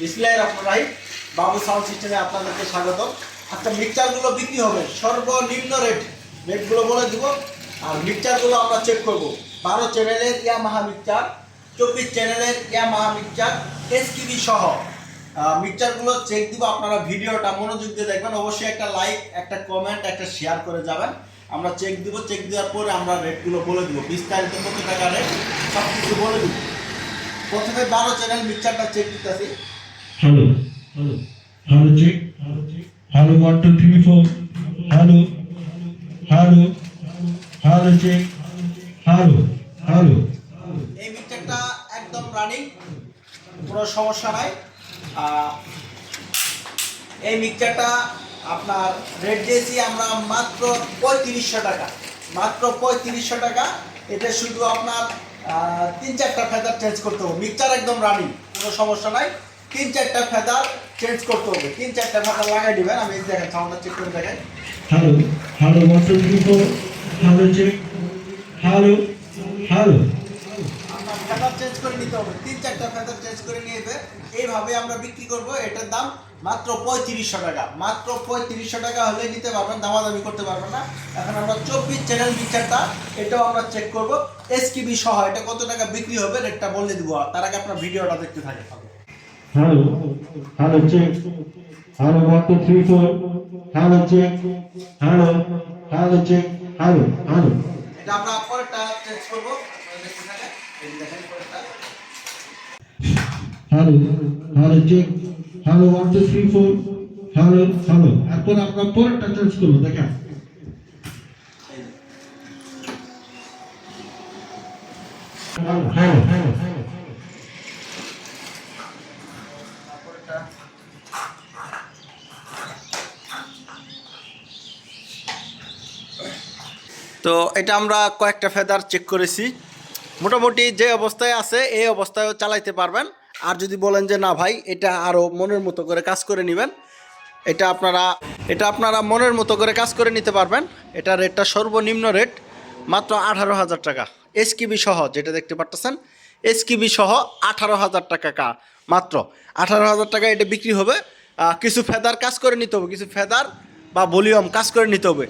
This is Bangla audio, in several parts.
বিসমিল্লাহ রহমান রাহিম। বাবু সাউন্ড সিস্টেমে আপনাদেরকে আজকে মিক্সচারগুলো বিক্রি হবে। সর্বনিম্ন রেট রেটগুলো বলে দিব। আর মিক্সচারগুলো আমরা চেক করব। বারো চ্যানেলের চব্বিশ চ্যানেলের মিক্সচার সহ। মিক্সচারগুলো চেক দিব। আপনারা ভিডিওটা মনোযোগ দিয়ে দেখবেন। অবশ্যই একটা লাইক একটা কমেন্ট একটা শেয়ার করে যাবেন। আমরা চেক দিব। চেক দেওয়ার পরে আমরা রেটগুলো বলে দিব। বিস্তারিত কত টাকা রেট সব কিছু বলে দিব। প্রথমে বারো চ্যানেল মিক্সচারটা চেক দিতেছি. Hello, check. Hello, one, two, three, four. Hello. Hello. Hello, check. Hello. Hello. এই মিক্সচারটা একদম রানিং কোনো সমস্যা নাই এই মিক্সচারটা আপনার রেট দিয়েছি আমরা মাত্র পঁয়ত্রিশশো টাকা মাত্র পঁয়ত্রিশশো টাকা এটা শুধু আপনার তিন চারটা ফেদার চেঞ্জ করতে হবে মিক্সচার একদম রানিং কোনো সমস্যা নাই তিন চারটা ফেদার চেঞ্জ করতে হবে তিন চারটা ফেদার লাগাই দিবেন আমি দেখেন সাউন্ডটা চেক করে Hello. Hello, one, two, three, four. Hello, check. Hello. Hello. Feather change করে নিতে হবে তিন চারটা ফেদার চেঞ্জ করে নিয়ে এইভাবে আমরা বিক্রি করব এটার দাম মাত্র পঁয়ত্রিশশো টাকা মাত্র পঁয়ত্রিশশো টাকা হলে নিতে পারবেন দামাদামি করতে পারবেন না এখন আমরা চব্বিশ চ্যানেল মিক্সারটা এটাও আমরা চেক করব এসকিবি সহ এটা কত টাকা বিক্রি হবে রেটটা বলে দিব তার আগে আপনার ভিডিওটা দেখতে থাকে Hello. Hello, check. Hello, one, two, three, four. Hello, check. Hello. Hello, check. Hello. Hello. এটা আমরা পরেরটা চেঞ্জ করব দেখতে থাকেন এই দেখেন পরেরটা hello hello check hello one two three four hello hello এরপর আমরা পরেরটা চেঞ্জ করব দেখেন যে। হ্যালো হ্যালো তো এটা আমরা কয়েকটা ফেদার চেক করেছি। মোটামুটি যে অবস্থায় আছে, এই অবস্থায়ও চালাইতে পারবেন। আর যদি বলেন যে না ভাই, এটা আরও মনের মতো করে কাজ করে নেবেন, এটা আপনারা এটা আপনারা মনের মতো করে কাজ করে নিতে পারবেন। এটা রেটটা সর্বনিম্ন রেট মাত্র আঠারো হাজার টাকা। এসকিবি সহ, যেটা দেখতে পারতেছেন এসকিবি সহ আঠারো হাজার টাকা কা, মাত্র। আঠারো হাজার টাকা এটা বিক্রি হবে। কিছু ফেদার কাজ করে নিতে হবে, কিছু ফেদার বা ভলিউম কাজ করে নিতে হবে।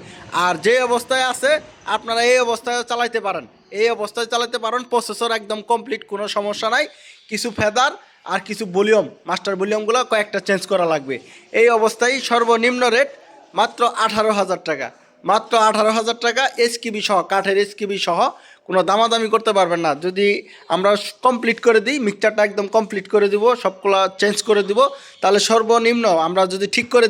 আর যে অবস্থায় আছে আপনারা এই অবস্থায় চালাইতে পারেন। এই অবস্থায় চালাতে পারেন প্রসেসর একদম কমপ্লিট কোনো সমস্যা নাই। কিছু ফেদার আর কিছু ভলিউম মাস্টার ভলিউমগুলো কয়েকটা চেঞ্জ করা লাগবে। এই অবস্থায় সর্বনিম্ন রেট মাত্র আঠারো হাজার টাকা। মাত্র আঠারো হাজার টাকা এসকিবি সহ, কাঠের এসকিবি সহ কোনো দামাদামি করতে পারবেন না। যদি আমরা কমপ্লিট করে দিই মিক্সচারটা একদম কমপ্লিট করে দিব, সবগুলা চেঞ্জ করে দিব, তাহলে সর্বনিম্ন আমরা যদি ঠিক করে